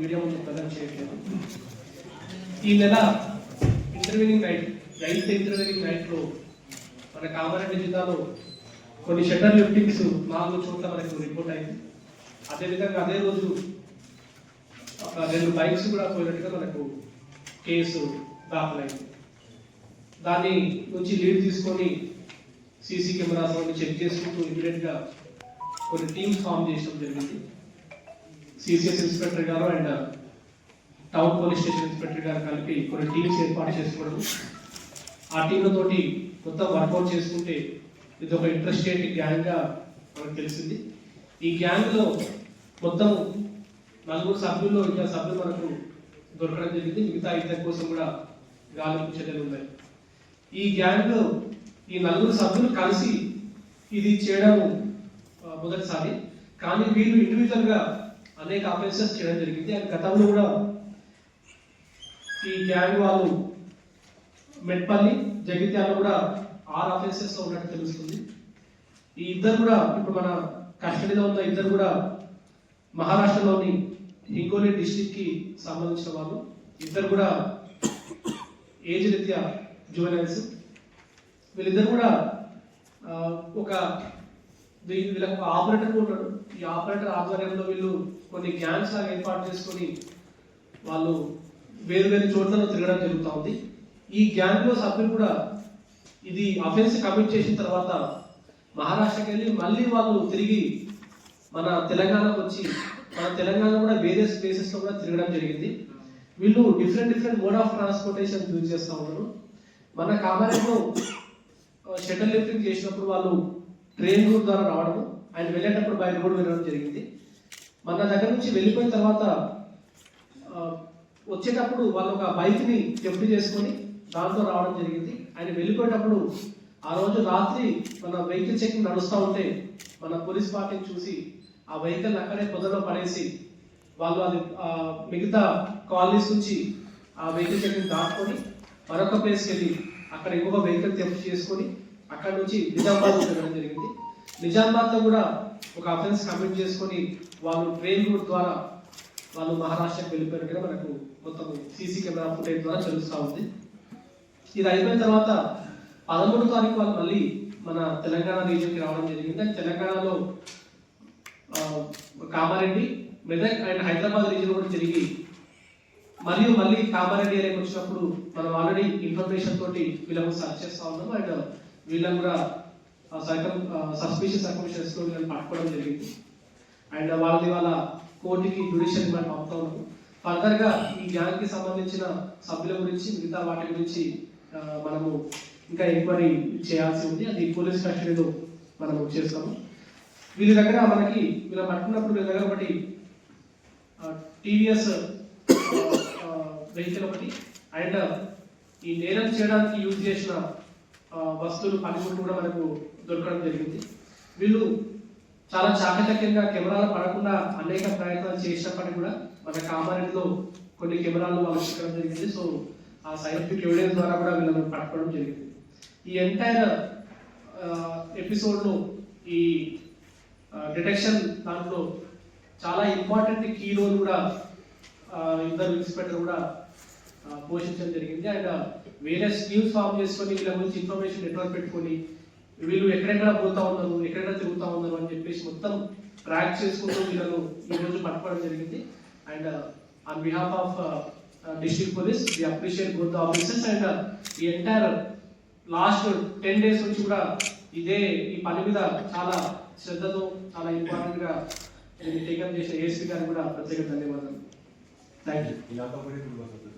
Media ముందు present చేయట్లేదు. ఈ నెల ఇంటర్వ్యూనింగ్ నైట్ రైతు ఇంటర్వ్యూనింగ్ నైట్లో మన కామారెడ్డి జిల్లాలో కొన్ని షట్టర్ లిఫ్టింగ్స్ నాలుగు చోట్ల మనకు రిపోర్ట్ అయింది. అదేవిధంగా అదే రోజు ఒక రెండు బైక్స్ కూడా పోయినట్టుగా మనకు కేసు దాఖలైంది. దాని నుంచి లీడ్ తీసుకొని సీసీ కెమెరాస్ అవన్నీ చెక్ చేసుకుంటూ ఇమీడియట్గా కొన్ని టీమ్స్ ఫామ్ చేయడం జరిగింది. సిసిఎస్ ఇన్స్పెక్టర్ గారు and uh, town police station inspector గారు కలిపి కొన్ని టీమ్స్ ఏర్పాటు చేసుకోవడం. ఆ టీంలతోటి మొత్తం వర్కౌట్ చేసుకుంటే ఇది ఒక ఇంట్రెస్టేట్ గ్యాంగ్గా మనకు తెలిసింది. ఈ గ్యాంగ్లో మొత్తం నలుగురు సభ్యుల్లో ఇంకా సభ్యులు మనకు దొరకడం జరిగింది. మిగతా ఇద్దరి కోసం కూడా గాలింపు చర్యలు ఉన్నాయి. ఈ గ్యాంగ్లో ఈ నలుగురు సభ్యులు కలిసి ఇది చేయడం uh, మొదటిసారి. కానీ వీళ్ళు ఇండివిజువల్గా అనేక అఫెన్సెస్ చేయడం జరిగింది. అండ్ గతంలో కూడా ఈ గ్యాంగ్ వాళ్ళు మెట్పల్లి జగిత్యాల కూడా ఆరు అఫెన్సెస్లో ఉన్నట్టు తెలుస్తుంది. ఈ ఇద్దరు కూడా ఇప్పుడు మన కస్టడీలో ఉన్న ఇద్దరు కూడా మహారాష్ట్రలోని హింగోలి డిస్టిక్కి సంబంధించిన వాళ్ళు. ఇద్దరు కూడా ఏజ్ రీత్యా జువెనల్స్ వీళ్ళిద్దరు కూడా ఒక దీని వీళ్ళకి ఒక ఆపరేటర్ ఉంటాడు ఈ ఆపరేటర్ ఆధ్వర్యంలో వీళ్ళు కొన్ని గ్యాంగ్స్ లాగా ఏర్పాటు చేసుకొని వాళ్ళు వేరు వేరు చోట్లలో తిరగడం జరుగుతూ ఉంది. ఈ గ్యాంగ్లో సభ్యులు కూడా ఇది అఫెన్స్ కమిట్ చేసిన తర్వాత మహారాష్ట్రకి వెళ్ళి మళ్ళీ వాళ్ళు తిరిగి మన తెలంగాణకు వచ్చి మన తెలంగాణ కూడా వేరే ప్లేసెస్లో కూడా తిరగడం జరిగింది. వీళ్ళు different different mode of transportation use చేస్తూ ఉన్నారు. మన కామారెడ్డిలో షటిల్ లిఫ్టింగ్ చేసినప్పుడు వాళ్ళు ట్రైన్ రూట్ ద్వారా రావడము ఆయన వెళ్ళేటప్పుడు బై రోడ్ వెళ్ళడం జరిగింది. మన దగ్గర నుంచి వెళ్ళిపోయిన తర్వాత వచ్చేటప్పుడు వాళ్ళు ఒక బైక్ని ని చేసుకొని దాంతో రావడం జరిగింది. ఆయన వెళ్ళిపోయేటప్పుడు ఆ రోజు రాత్రి మన వెహికల్ చెకింగ్ నడుస్తూ ఉంటే మన పోలీస్ పార్టీని చూసి ఆ వెహికల్ అక్కడే పొదలో పడేసి వాళ్ళు అది మిగతా కాలనీస్ నుంచి ఆ వెహికల్ చెకింగ్ దాటుకొని మరొక ప్లేస్కి వెళ్ళి అక్కడ ఇంకొక వెహికల్ థెఫ్ట్ చేసుకొని అక్కడ నుంచి నిజామాబాద్ వెళ్ళడం జరిగింది. నిజామాబాద్లో కూడా ఒక అఫెన్స్ కమిట్ చేసుకొని వాళ్ళు ట్రైన్ రూట్ ద్వారా వాళ్ళు మహారాష్ట్రకి వెళ్ళిపోయినట్టుగా మనకు మొత్తం సీసీ కెమెరా ఫుటేజ్ ద్వారా తెలుస్తూ ఉంది. ఇది అయిపోయిన తర్వాత పదమూడు తారీఖు వాళ్ళు మళ్ళీ మన తెలంగాణ రీజియన్కి రావడం జరిగింది. తెలంగాణలో కామారెడ్డి మెదక్ అండ్ హైదరాబాద్ రీజియన్ కూడా తిరిగి మరియు మళ్ళీ కామారెడ్డి ఏరియాకి వచ్చినప్పుడు మనం ఆల్రెడీ ఇన్ఫర్మేషన్ తోటి వీళ్ళకు సర్చ్ చేస్తూ ఉన్నాం అండ్ వీళ్ళని కూడా సస్పిషియస్ అకమిషన్స్లో వీళ్ళని పట్టుకోవడం జరిగింది. అండ్ వాళ్ళది వాళ్ళ కోర్టుకి జ్యుడిషియల్ మనం పంపుతా ఉన్నాం ఫర్దర్గా ఈ గ్యాంగ్కి సంబంధించిన సభ్యుల గురించి మిగతా వాటి గురించి మనము ఇంకా ఎంక్వైరీ చేయాల్సి ఉంది. అది పోలీస్ కస్టడీలో మనం చేస్తాము. వీళ్ళ దగ్గర మనకి వీళ్ళ పట్టుకున్నప్పుడు వీళ్ళ దగ్గర ఒకటి టీవీఎస్ వెహికల్ ఒకటి అండ్ ఈ నేరం చేయడానికి యూజ్ చేసిన వస్తువులు పనిముట్లు కూడా మనకు దొరకడం జరిగింది. వీళ్ళు చాలా చాకచక్యంగా కెమెరాలు పడకుండా అనేక ప్రయత్నాలు చేసినప్పటికీ కూడా మన కామారెడ్డిలో కొన్ని కెమెరాలు వాళ్ళకి చిక్కడం జరిగింది. సో ఆ సైంటిఫిక్ ఎవిడెన్స్ ద్వారా కూడా వీళ్ళని పట్టుకోవడం జరిగింది. ఈ ఎంటైర్ ఎపిసోడ్లో ఈ డిటెక్షన్ దాంట్లో చాలా ఇంపార్టెంట్ కీ రోల్ కూడా ఇద్దరు ఇన్స్పెక్టర్ కూడా పోషించడం జరిగింది. అండ్ వేరే స్కీమ్స్ ఫామ్ చేసుకొని వీళ్ళ గురించి ఇన్ఫర్మేషన్ నెట్వర్క్ పెట్టుకొని వీళ్ళు ఎక్కడెక్కడ పోతా ఉన్నారు ఎక్కడెక్కడ తిరుగుతా ఉన్నారు అని చెప్పేసి మొత్తం ట్రాక్ చేసుకుంటూ వీళ్ళను ఈరోజు పట్టుకోవడం జరిగింది. And on behalf of district police we appreciate both the officers and ఈ ఎంటైర్ లాస్ట్ టెన్ డేస్ నుంచి కూడా ఇదే ఈ పని మీద చాలా శ్రద్ధతో చాలా ఇంపార్టెంట్గా టేకప్ చేసిన ఏసీ గారు కూడా ప్రత్యేక ధన్యవాదాలు. Thank you